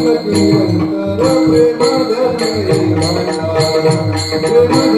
Thank you.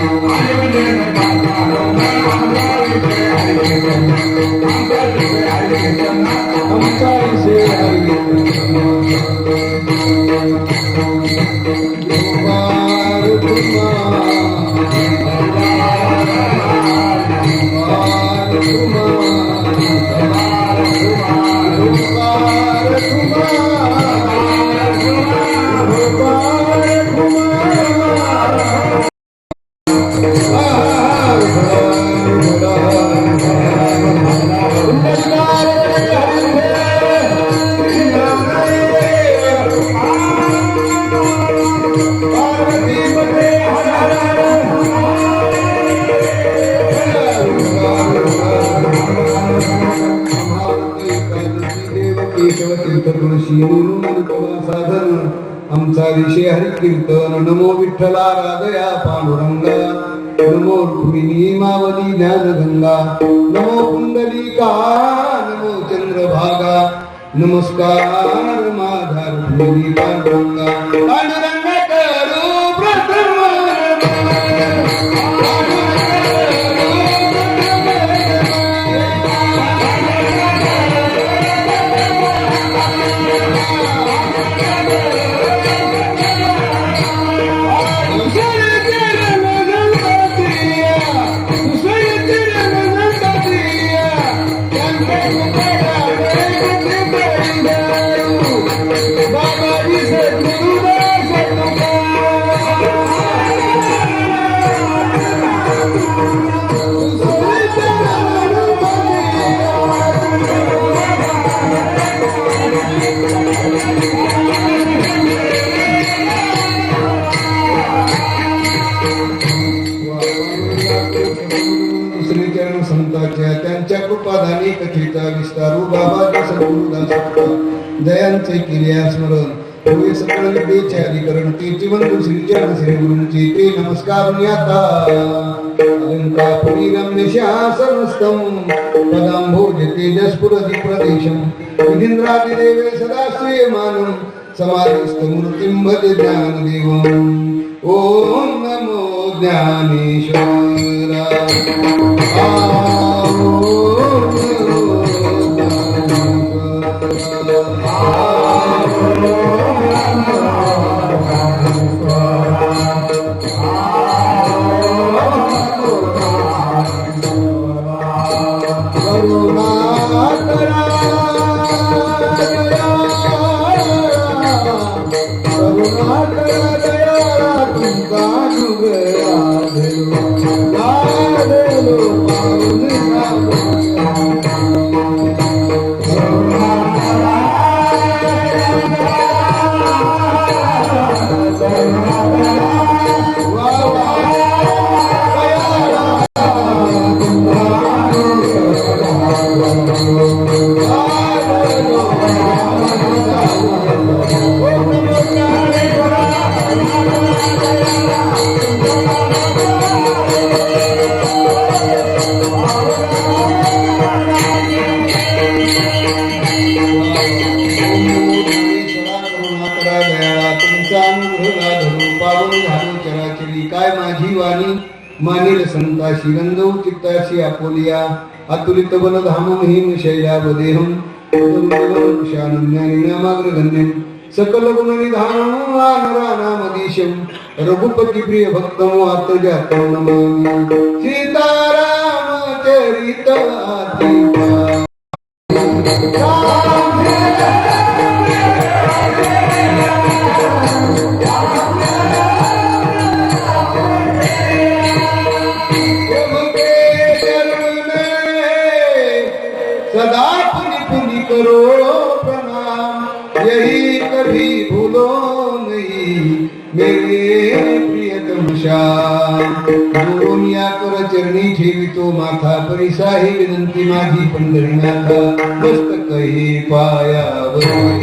साधन आमचा विषय हरिकीर्तन नमो विठ्ठला राधया पांडुरंगा नमो रुक्मिणी मावली ज्ञानगंगा नमो कुंडलिका नमो चंद्रभागा नमस्कार माझा रुक्मिणी पांडुरंगा. पांडुरंगा! त्यांचे केले स्मरण होय सकळ विद्येचे अधिकरण ते जीवन श्री चरण श्री गुरुंचे ते नमस्कार याता अलंका परिरम्य निशासनस्तम पदम भोज तेजस्फुरति प्रदेशम इंद्रादि देवे सदा श्रीयमानं समाधिस्थ मूर्तिम भज ज्ञान देवम ओम नमो ज्ञानेश्वराय Hello, hallelujah. संताशी चित्ताशी आपोलिया अतुलित बल धाम महिम शैलावदेहम कुशानन्याग्रगण्यम सकल गुण निधानम रघुपती प्रिय भक्तम आत्मजातम नमामि। सीताराम श्याम या कर चरणी ठेवितो माथा परिसा हे विनंती माझी पंढरीनाथा. मस्तक हे पायावर.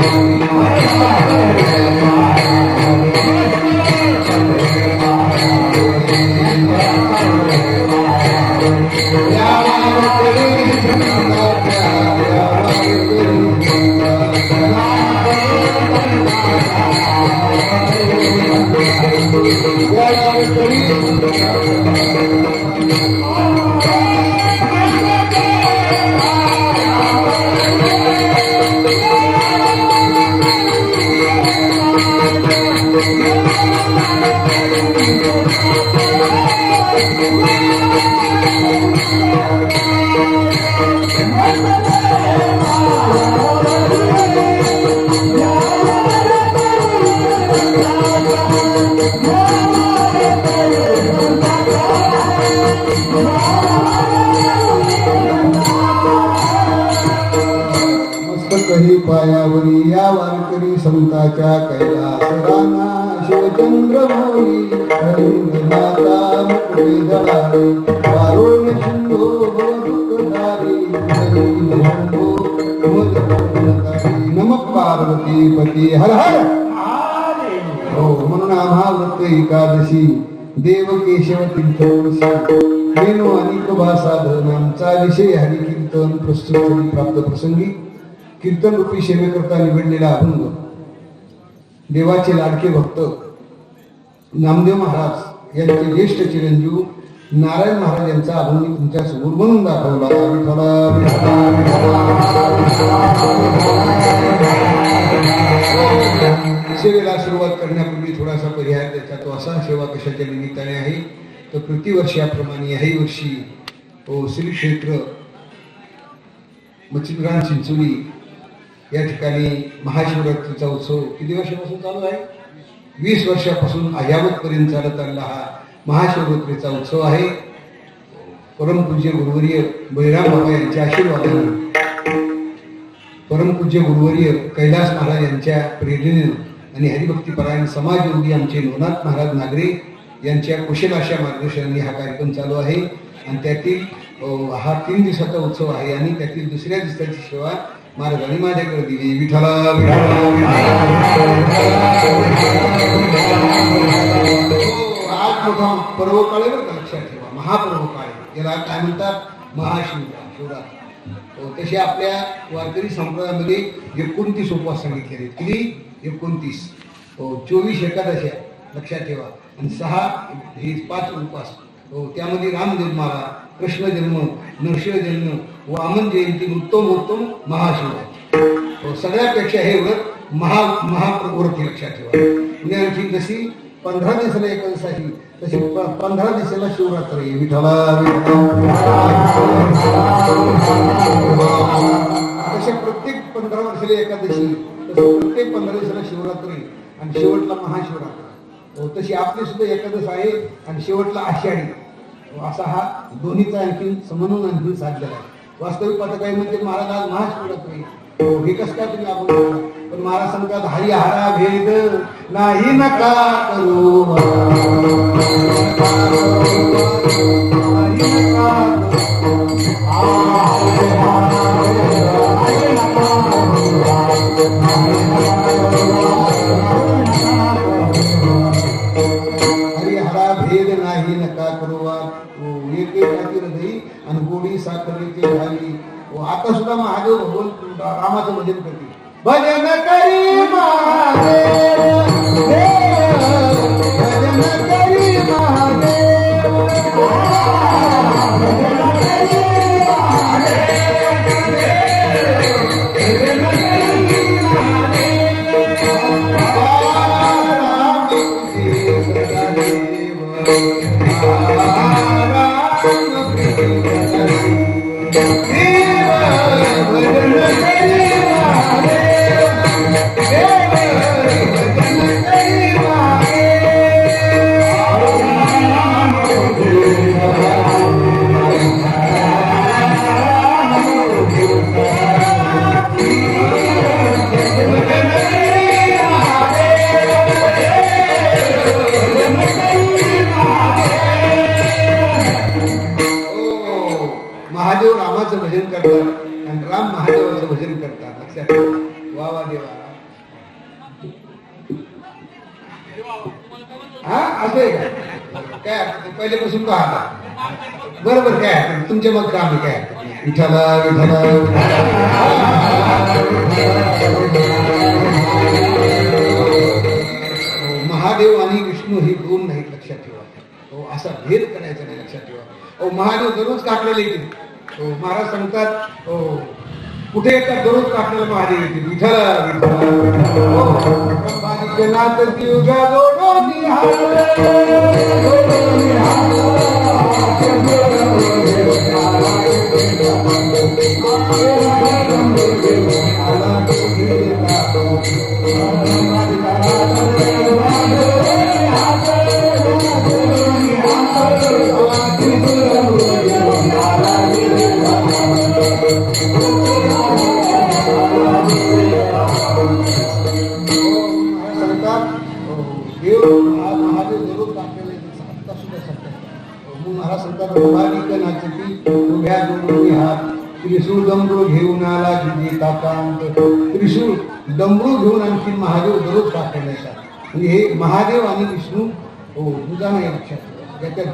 संताच्या कैलास राना शिवचंद्र मोरी हरिंद्रनाथा मुकुटे जळाले. वारुण शिंदो भवदुखदारी हरी शंभो मद पूर्णकारी नम पार्वती पती. हर हर! हो म्हणून आम्हा एकादशी देव केशव तीर्थवंशी वेणू आणि प्रभा साधन आमचा विषय हरी कीर्तन प्रस्तुत प्राप्त प्रसंगी कीर्तन रूपी सेवेकरता निवडलेला अभंग. देवाचे लाडके भक्त. नामदेव महाराज यांचे ज्येष्ठ चिरंजीव नारायण महाराज यांचा अभंग तुमच्यासमोर म्हणून दाखवला. सेवेला सुरुवात करण्यापूर्वी थोडासा पर्याय त्याचा. तो असा सेवा कशाच्या निमित्ताने आहे? तर प्रतिवर्षाप्रमाणे याही वर्षी श्री क्षेत्र मच्छिंद्रान चिंचोली या ठिकाणी महाशिवरात्रीचा उत्सव किती वर्षापासून चालू आहे? वीस वर्षापासून अयावतपर्यंत चालत आलेला हा महाशिवरात्रीचा उत्सव आहे. परमपूज्य गुरुवर्य बैराम बाबा यांच्या आशीर्वादाने. परमपूज्य गुरुवर्य कैलास महाराज यांच्या प्रेरणेनं आणि हरिभक्तीपरायण समाजयोगी आमचे नवनाथ महाराज नागरे यांच्या कुशल अशा मार्गदर्शनाने हा कार्यक्रम चालू आहे. आणि त्यातील हा तीन दिवसाचा उत्सव आहे आणि त्यातील दुसऱ्या दिवसाची सेवा महाराजांनी माझ्याकडे दिली. विठ्ठला विठ्ठला. मोठा पर्व काळ बरं लक्षात ठेवा. महापर्व काळे याला काय म्हणतात? महाशिवराम शिवरात्र हो, तसे आपल्या वारकरी संप्रदायामध्ये एकोणतीस उपवास सांगितलेले किती? एकोणतीस. हो, चोवीस एकादशा लक्षात ठेवा. आणि सहा हे पाच उपवास. हो, त्यामध्ये त्यामध्ये रामजन्माला कृष्ण जन्म नरसिंह जन्म वामन जयंती उत्तम उत्तम महाशिवरात्र. हो, सगळ्यापेक्षा हे व्रत महा महाव्रत लक्षात ठेवा. म्हणजे जशी पंधरा दिवसाला एकादशी तशी पंधरा दिवसाला शिवरात्र आहे. तसे प्रत्येक पंधरा वर्षाला एकादशी तसं प्रत्येक पंधरा दिवसाला शिवरात्री आणि शेवटला महाशिवरात्र. तशी आपली सुद्धा एकादश आहे आणि शेवटला आषाढी. असा हा दोन्हीचा आणखी समन्वय आणखी साधलेला आहे. वास्तविक पाहता काय म्हणजे महाराज आज महाशिवरात्री हो, हे कसं काय तुम्ही आपण पण महाराज सांगतात हरिहरा भेद नाही नका करू गोडी साखरेची झाली. आता सुद्धा महादेव भगवंत रामाचं भजन करते भजन करी! रामाचं भजन करतात आणि राम महादेवाचं भजन करतात. लक्षात वा वा देवा. हा असं आहे का? काय पहिल्यापासून तो आला. बरोबर काय हरकत तुमच्या मग काम काय विठाला विठाला महादेव आणि विष्णू हे दोन नाहीत लक्षात ठेवा. असा भेद करायचा नाही लक्षात ठेवा. महादेव दररोज काढलेले येतील. महाराज सांगतात कुठे येतात दररोज काटलेला महादेव येते विठ्ठला विठ्ठला हो, तर नाथ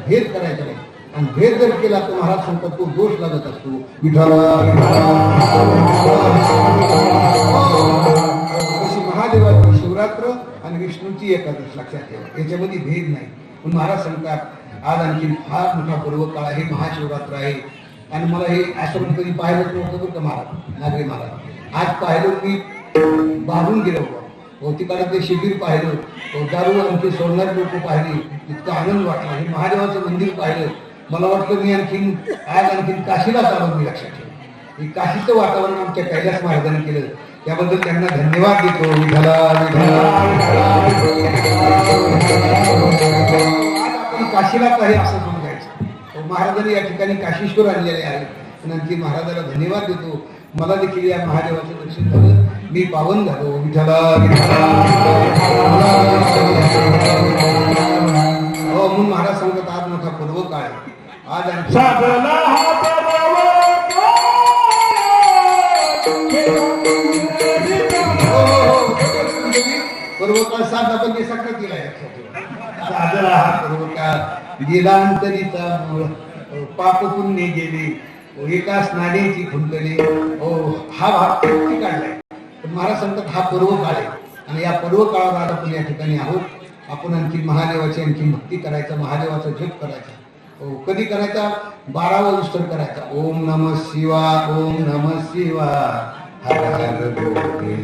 भेद करायचा नाही. आणि भेद जर केला तर महाराज सांगतात तो दोष लागत असतो. विठाला महादेवाची शिवरात्र आणि विष्णूची एकादश लक्षात ठेवा. याच्यामध्ये भेद नाही. पण महाराज सांगतात आज आणखी फार मोठा पर्व काळ आहे महाशिवरात्र आहे. आणि मला हे आश्रम कधी पाहिलंच नव्हतं बरं का महाराज नागरी महाराज. आज पाहिलं मी बाजून गेलो बुवा. ते शिबिर पाहिलं दारू आणखी सोडणारे लोक पाहिली इतका आनंद वाटला. हे महादेवाचं मंदिर पाहिलं मला वाटतं मी आणखीन आज आणखीन काशीला चालू मी लक्षात ठेव हे काशीचं वातावरण आमच्या कैलास महाराजांनी केलं. त्याबद्दल त्यांना धन्यवाद देतो. विठ्ठला, आज आपण काशीलाच आहे असं समजायचं महाराजांनी या ठिकाणी काशीश्वर आणलेले आहे आणि आणखी महाराजाला धन्यवाद देतो. मला देखील या महादेवाचं दर्शन झालं. मी पावन झालो विठ्ठला विठ्ठला. हो म्हणून महाराज सांगतात आज मोठा पर्व काळ आहे. आज हा ते केला हा मूळ पाप पुण्य गेले एका स्नानेची खुंटले ओ हा भाग काढलाय महाराज सांगतात हा पर्व काळ आहे. आणि या पर्व काळात आज आपण या ठिकाणी आहोत. आपण आणखी महादेवाची आणखी भक्ती करायचा महादेवाचा जप करायचा. हो कधी करायचा? बारावा दुष्टर करायचा. ओम नम शिवा ओम नम शिवा. हर हर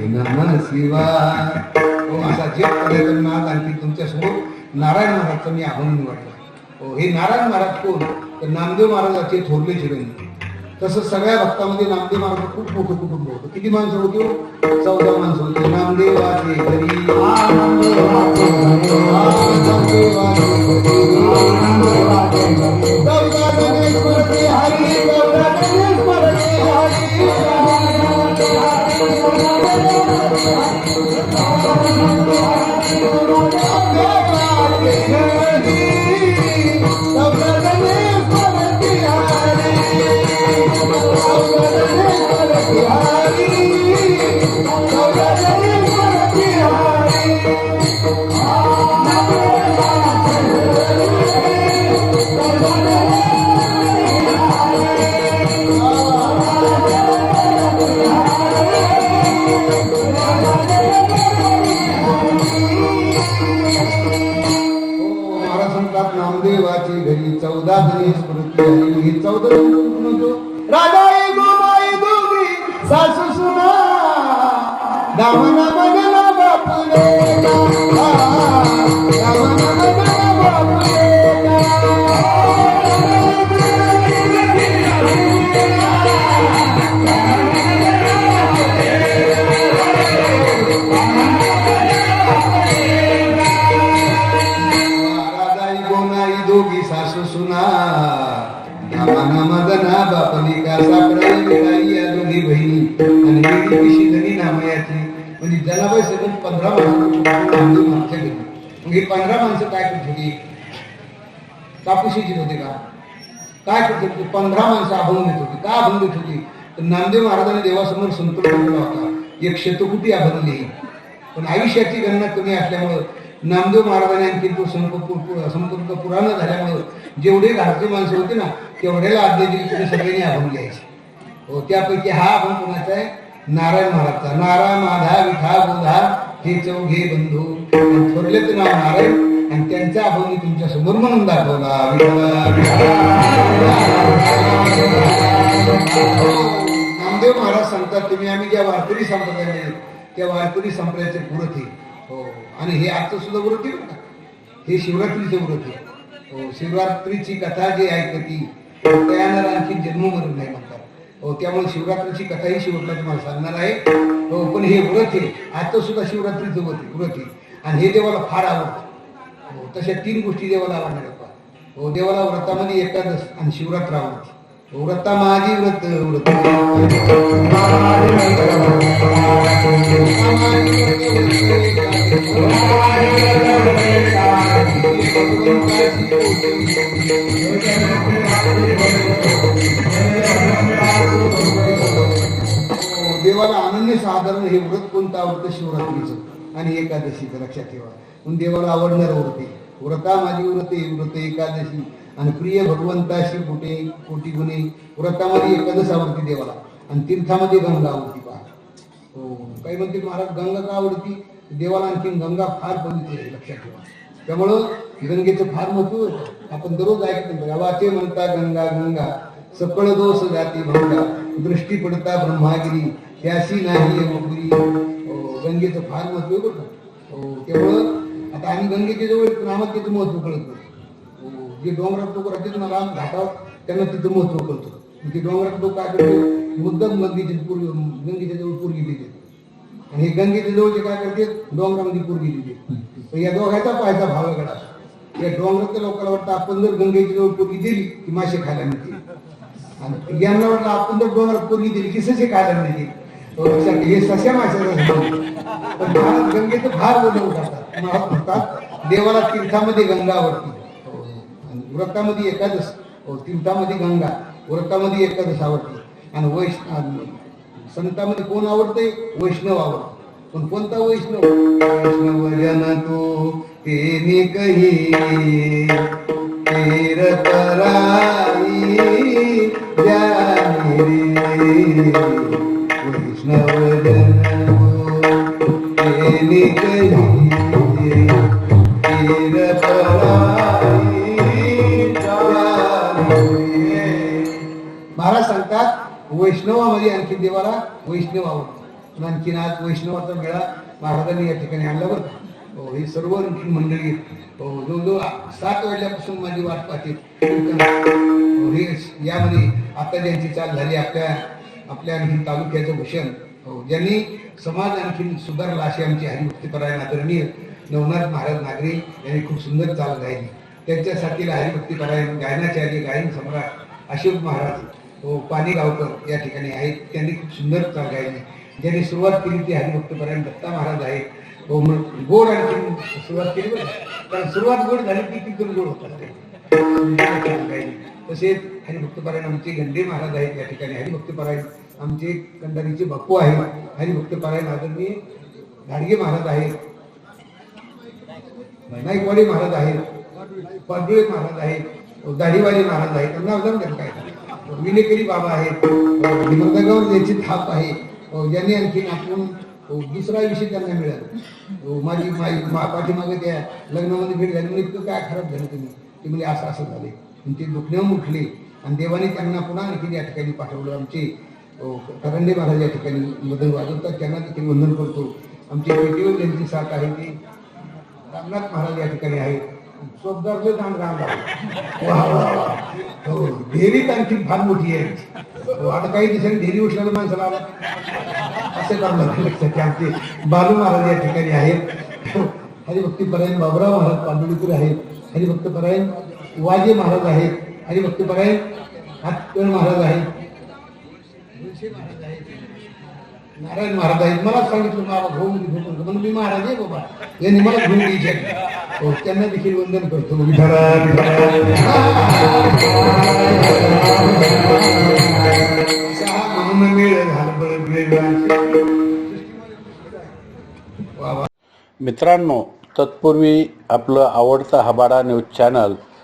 नम शिवा. हो असा जप करायचा नाद आणखी तुमच्यासमोर नारायण महाराजचं मी आव्हान निवडलं. हो हे नारायण महाराज कोण? तर नामदेव महाराजाचे थोरले चिरंजीव. तसं सगळ्या भक्तामध्ये नामदेव महाराज खूप मोठं कुटुंब होतं. किती माणसं होती हो? चौदा माणसं होती. नामदेवाचे घरी. नामदेवाचे हरी, आली ही चौदा जण कोण होतो? राजा ए गोमाई दोघी सासू सुना दामना मगना बापुले दामना मगना बापुले राजाई गोनाई का सापडाई विडाई या दोन्ही बहिणी आणि वेगळी पिशी धनी नामयाची म्हणजे जनाबाई सगळं पंधरा माणसं माणसं गेली मग ही पंधरा माणसं काय करत होती कापूशीची होते का काय करत होती पंधरा माणसं अभंग देत होती का अभंग देत होती तर नामदेव महाराजांनी देवासमोर संतोष केला होता एक शतकुटी अभंग लिही पण आयुष्याची गणना कमी असल्यामुळं नामदेव महाराजांनी आणखी तो संपर्क संपर्क पुराण झाल्यामुळं जेवढे घरचे माणसं होते ना तेवढ्याला अध्यक्ष सगळ्यांनी अभंग लिहायचे हो त्यापैकी हा अभंग कोणाचा आहे? नारायण महाराजचा. नारा माधा विठा बोधा हे चौघे बंधू आणि तर नाव नारायण आणि त्यांचा अभंग मी तुमच्यासमोर म्हणून दाखवला. हो, नामदेव महाराज सांगतात तुम्ही आम्ही ज्या वारकरी संप्रदायाने त्या वारकरी संप्रदायाचे व्रत आहे. हो आणि हे आजचं सुद्धा व्रत आहे हे शिवरात्रीचं व्रत आहे. हो शिवरात्रीची कथा जी ऐकती त्यानंतर आणखी जन्म मरून नाही म्हणतात. हो त्यामुळे शिवरात्रीची कथाही शेवटला तुम्हाला सांगणार आहे. हो पण हे व्रत आहे. आता सुद्धा शिवरात्रीचं व्रत व्रत आहे. आणि हे देवाला फार आवडतं. हो तशा तीन गोष्टी देवाला आवडणार आहेत हो देवाला व्रतामध्ये एकादश आणि शिवरात्र आवडते. हो, व्रता माझी व्रत व्रत. देवाला अनन्य साधारण हे व्रत कोणतं आवडतं शिवरात्रीचं. आणि एकादशीचं लक्षात ठेवा. म्हणून देवाला आवडणार व्रते व्रता माझी व्रते व्रत एकादशी. आणि प्रिय भगवंताशी कुठे कोटी गुणे व्रतामध्ये एकादश आवडते देवाला. आणि तीर्थामध्ये गंगा आवडती पहा हो काही म्हणते महाराज गंगा का आवडती? देवाला आणखीन गंगा फार पवित्र आहे लक्षात ठेवा. त्यामुळं गंगेचं फार महत्त्व होतं आपण दररोज ऐकतो गावाचे म्हणता गंगा गंगा. सकळ दोष जाती भंगा. दृष्टी पडता ब्रह्मागिरी. त्याशी नाही नोकरी. गंगेचं फार महत्त्व आहे बरं त्यामुळं आता आम्ही गंगेच्या जवळ येतो, तिथं त्याचं महत्त्व कळत नाही. जे डोंगरात लोक राहते ना लांब घाटावर त्यांना तिथं महत्त्व कळतं. ते डोंगरात लोक काय करते मुद्दाम गंगेची पूर्वी गंगेच्या जवळ पूर्वी देते आणि हे गंगेच्या जवळचे काय करते डोंगरामध्ये पूर्वी देते तर या दोघांचा पाहायचा भाव वेगळा या डोंगरातल्या लोकांना वाटतं आपण जर गंगेच्या जवळ पूर्वी दिली की मासे खायला मिळतील. आणि यांना वाटलं आपण जर डोंगरात पूर्वी दिली की ससे खायला मिळतील. हे सस्या माशाचा पण महाराज गंगेचं फार बोलणं उठातात देवाला तीर्थामध्ये गंगा आवडती व्रतामध्ये एकादश हो तीर्थामध्ये गंगा व्रतामध्ये एकादश आवडते आणि वैष्णव संतामध्ये कोण आवडते वैष्णव आवडतो पण कोणता वैष्णव वैष्णव जन तो तेने कही तेर जाने रे महाराज सांगतात वैष्णवामध्ये आणखी देवाला वैष्णव आवडतो आणखीन आज वैष्णवाचा मेळा महाराजांनी या ठिकाणी आणला बरं हो ही सर्व मंडळी हो जवळजवळ सात वाजल्यापासून माझी वाट पाहते. हो, हे यामध्ये आता ज्यांची चाल झाली आपल्या आपल्या आणखी तालुक्याचं भूषण. हो ज्यांनी समाज आणखी सुधारला अशी आमची हरिभक्तीपरायण आदरणीय नवनाथ महाराज नागरे यांनी खूप सुंदर चाल गायली. त्यांच्या साथीला हरिभक्तीपरायण गायनाचार्य आधी गायन सम्राट अशोक महाराज हो पाणी गावकर या ठिकाणी आहेत. त्यांनी खूप सुंदर चाल गायली. ज्यांनी सुरुवात केली ती हरिभक्तपरायण दत्ता महाराज आहेत. हो मग गोड आणखी सुरुवात केली कारण सुरुवात गोड झाली की तिथून गोड होतात ते. गायली. तसेच हरिभक्तपरायण आमचे गंडे महाराज आहेत या ठिकाणी. हरिभक्तपरायण आमचे कंडारीचे बापू आहेत. हरिभक्तपरायण आदरणीय घाडगे महाराज आहेत. नाईकवाडी महाराज आहेत. पाडुळे महाराज आहेत. दाढीवाले महाराज आहेत. त्यांना नाव करता काय? विनेकरी बाबा आहेत. मृदगावर यांची थाप आहे ज्यांनी आणखी आपण दुसरा विषय त्यांना मिळाला. माझी माझी माई पाठीमागे त्या लग्नामध्ये भेट झाली. म्हणजे इतकं काय खराब झालं तुम्ही? ते म्हणजे असं असं झाले आणि ते दुखण्याहून उठले आणि देवाने त्यांना पुन्हा आणखी या ठिकाणी पाठवलं. आमचे करंडे महाराज या ठिकाणी मदन वाजवतात. त्यांना देखील वंदन करतो. आमचे पेटीवर ज्यांची साथ आहे ती. रामनाथ महाराज या ठिकाणी आहेत शोभदारले दान राम हो डेअरीत आणखी फार मोठी आहे. हो, आता काही दिवसांनी ढेरी उठलेल्या माणसाला आला. असं काम लक्षात आमचे बालू महाराज या ठिकाणी आहेत. हो, हरिभक्तीपरायण बाबराव महाराज पांडुळीकर आहेत. हरिभक्तपरायण वाजे महाराज आहेत हरिभक्तपरायण हातकण महाराज आहेत महाराज आहेत नारायण महाराज आहेत. मला सांगितलं बाबा घेऊन. म्हणून मी महाराज आहे बाबा. यांनी मला घेऊन द्यायचे हो त्यांना देखील वंदन करतो. मित्रांनो तत्पूर्वी आपलं आवडतं हबाडा न्यूज चॅनल